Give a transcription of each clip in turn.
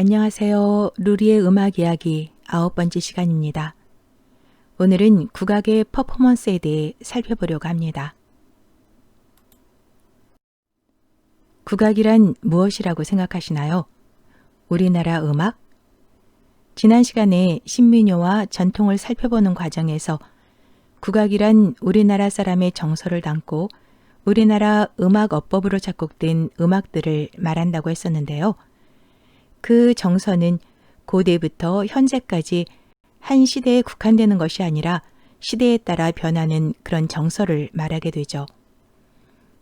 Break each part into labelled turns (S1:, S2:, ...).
S1: 안녕하세요. 루리의 음악 이야기 아홉 번째 시간입니다. 오늘은 국악의 퍼포먼스에 대해 살펴보려고 합니다. 국악이란 무엇이라고 생각하시나요? 우리나라 음악? 지난 시간에 신민요와 전통을 살펴보는 과정에서 국악이란 우리나라 사람의 정서를 담고 우리나라 음악 어법으로 작곡된 음악들을 말한다고 했었는데요. 그 정서는 고대부터 현재까지 한 시대에 국한되는 것이 아니라 시대에 따라 변하는 그런 정서를 말하게 되죠.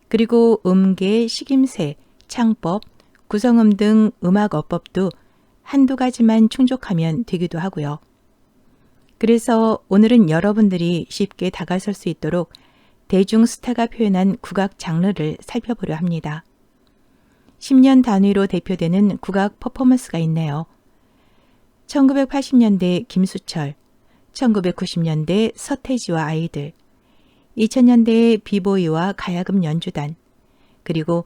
S1: 그리고 음계, 식임새, 창법, 구성음 등 음악 어법도 한두 가지만 충족하면 되기도 하고요. 그래서 오늘은 여러분들이 쉽게 다가설 수 있도록 대중 스타가 표현한 국악 장르를 살펴보려 합니다. 10년 단위로 대표되는 국악 퍼포먼스가 있네요. 1980년대 김수철, 1990년대 서태지와 아이들, 2000년대의 비보이와 가야금 연주단, 그리고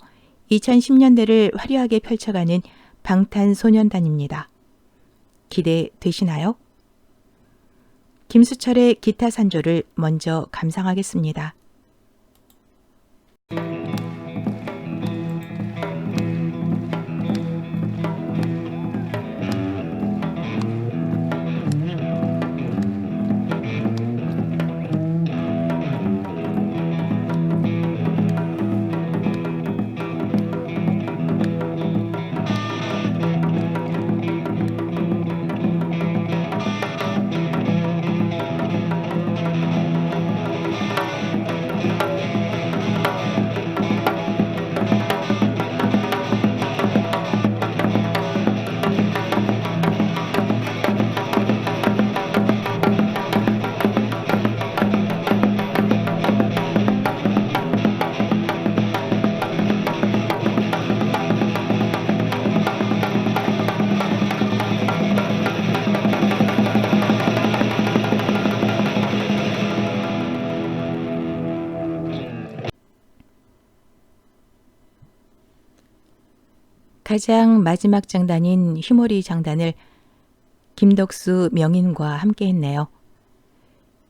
S1: 2010년대를 화려하게 펼쳐가는 방탄소년단입니다. 기대되시나요? 김수철의 기타 산조를 먼저 감상하겠습니다. 가장 마지막 장단인 휘모리 장단을 김덕수 명인과 함께 했네요.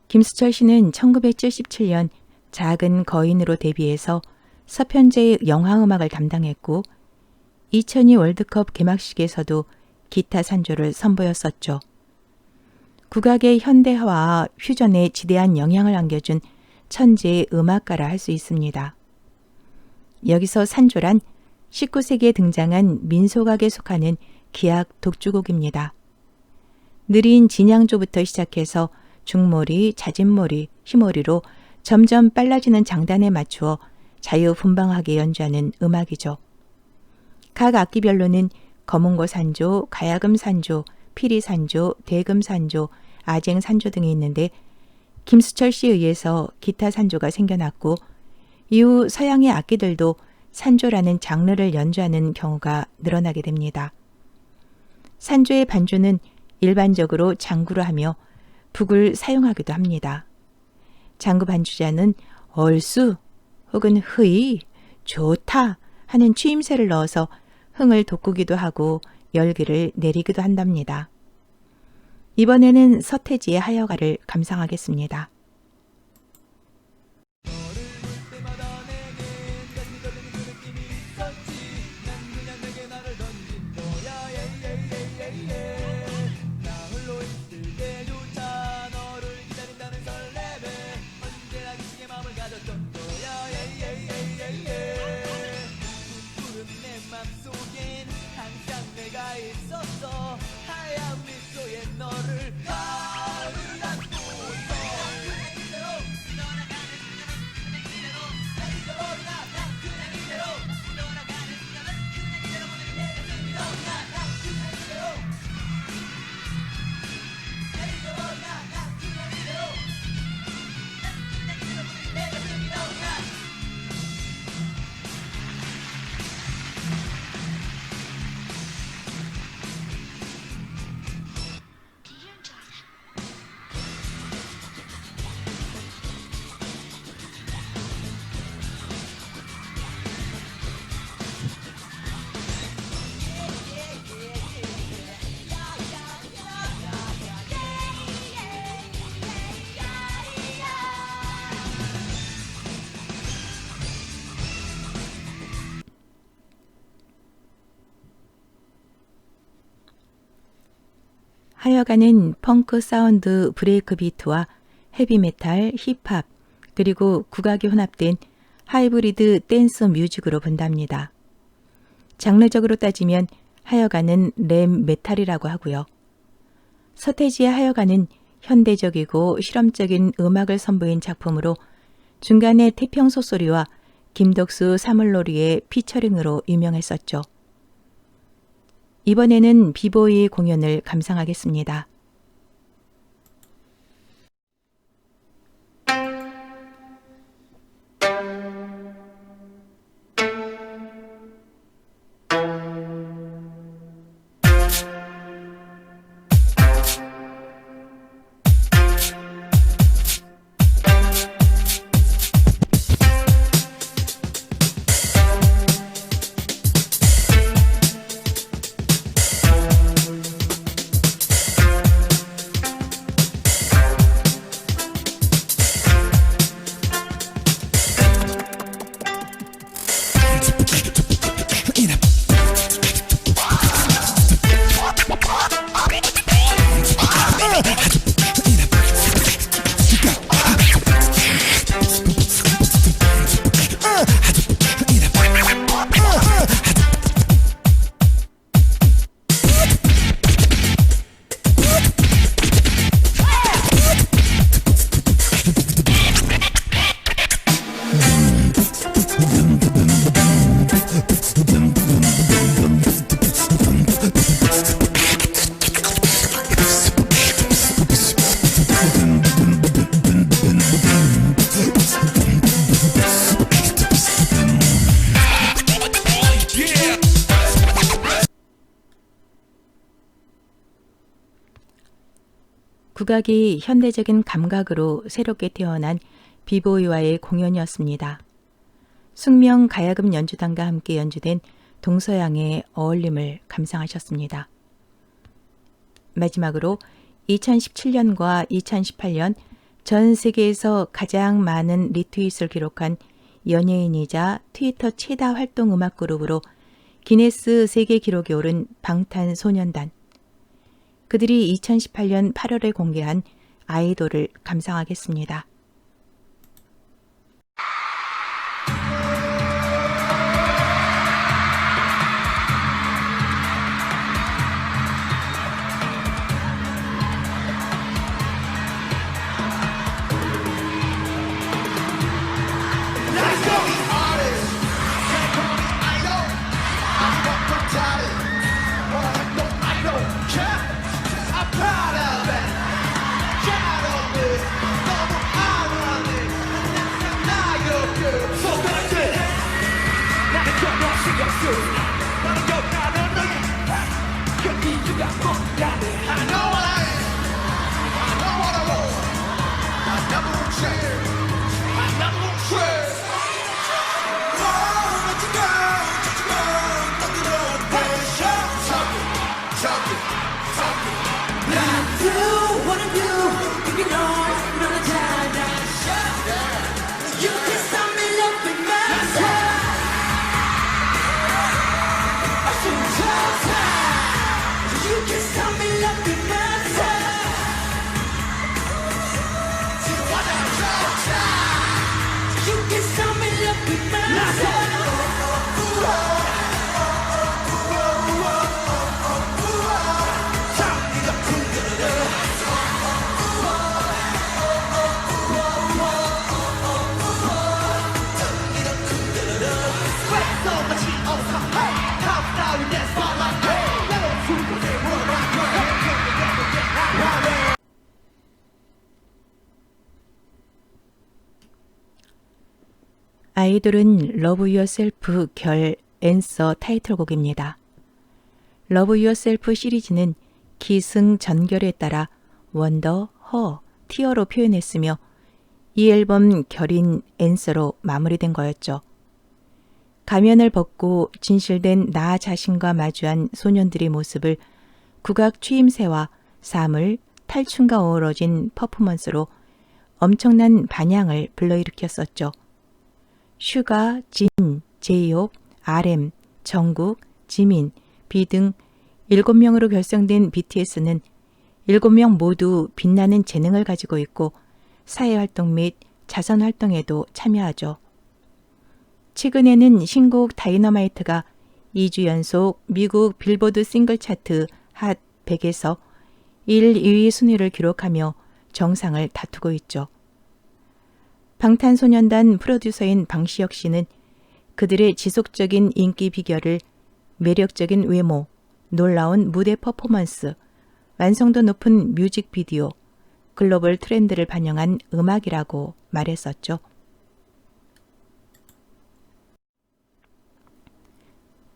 S1: 김수철 씨는 1977년 작은 거인으로 데뷔해서 서편제의 영화음악을 담당했고 2002 월드컵 개막식에서도 기타 산조를 선보였었죠. 국악의 현대화와 퓨전에 지대한 영향을 안겨준 천재의 음악가라 할 수 있습니다. 여기서 산조란 19세기에 등장한 민속악에 속하는 기악 독주곡입니다. 느린 진양조부터 시작해서 중머리, 자진머리, 휘머리로 점점 빨라지는 장단에 맞추어 자유분방하게 연주하는 음악이죠. 각 악기별로는 검은고 산조, 가야금 산조, 피리 산조, 대금 산조, 아쟁 산조 등이 있는데 김수철 씨에 의해서 기타 산조가 생겨났고 이후 서양의 악기들도 산조라는 장르를 연주하는 경우가 늘어나게 됩니다. 산조의 반주는 일반적으로 장구로 하며 북을 사용하기도 합니다. 장구 반주자는 얼쑤 혹은 흐이, 좋다 하는 추임새를 넣어서 흥을 돋구기도 하고 열기를 내리기도 한답니다. 이번에는 서태지의 하여가를 감상하겠습니다. 하여간은 펑크 사운드 브레이크 비트와 헤비메탈, 힙합, 그리고 국악이 혼합된 하이브리드 댄스 뮤직으로 본답니다. 장르적으로 따지면 하여간은 램 메탈이라고 하고요. 서태지의 하여간은 현대적이고 실험적인 음악을 선보인 작품으로 중간에 태평소 소리와 김덕수 사물놀이의 피처링으로 유명했었죠. 이번에는 비보이 공연을 감상하겠습니다. 국악이 현대적인 감각으로 새롭게 태어난 비보이와의 공연이었습니다. 숙명 가야금 연주단과 함께 연주된 동서양의 어울림을 감상하셨습니다. 마지막으로 2017년과 2018년 전 세계에서 가장 많은 리트윗을 기록한 연예인이자 트위터 최다 활동 음악 그룹으로 기네스 세계 기록에 오른 방탄소년단. 그들이 2018년 8월에 공개한 아이돌을 감상하겠습니다. 아이돌은 러브 유어셀프 결 앤서 타이틀곡입니다. 러브 유어셀프 시리즈는 기승 전결에 따라 원더, 허, 티어로 표현했으며 이 앨범 결인 앤서로 마무리된 거였죠. 가면을 벗고 진실된 나 자신과 마주한 소년들의 모습을 국악 추임새와 사물, 탈춤과 어우러진 퍼포먼스로 엄청난 반향을 불러일으켰었죠. 슈가, 진, 제이홉, RM, 정국, 지민, 비 등 7명으로 결성된 BTS는 7명 모두 빛나는 재능을 가지고 있고 사회활동 및 자선활동에도 참여하죠. 최근에는 신곡 다이너마이트가 2주 연속 미국 빌보드 싱글 차트 핫 100에서 1, 2위 순위를 기록하며 정상을 다투고 있죠. 방탄소년단 프로듀서인 방시혁 씨는 그들의 지속적인 인기 비결을 매력적인 외모, 놀라운 무대 퍼포먼스, 완성도 높은 뮤직비디오, 글로벌 트렌드를 반영한 음악이라고 말했었죠.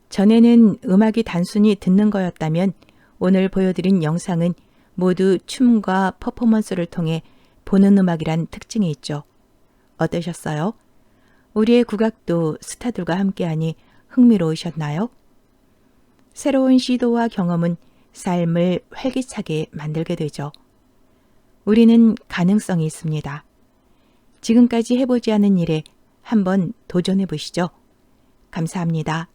S1: 전에는 음악이 단순히 듣는 거였다면 오늘 보여드린 영상은 모두 춤과 퍼포먼스를 통해 보는 음악이란 특징이 있죠. 어떠셨어요? 우리의 국악도 스타들과 함께하니 흥미로우셨나요? 새로운 시도와 경험은 삶을 활기차게 만들게 되죠. 우리는 가능성이 있습니다. 지금까지 해보지 않은 일에 한번 도전해 보시죠. 감사합니다.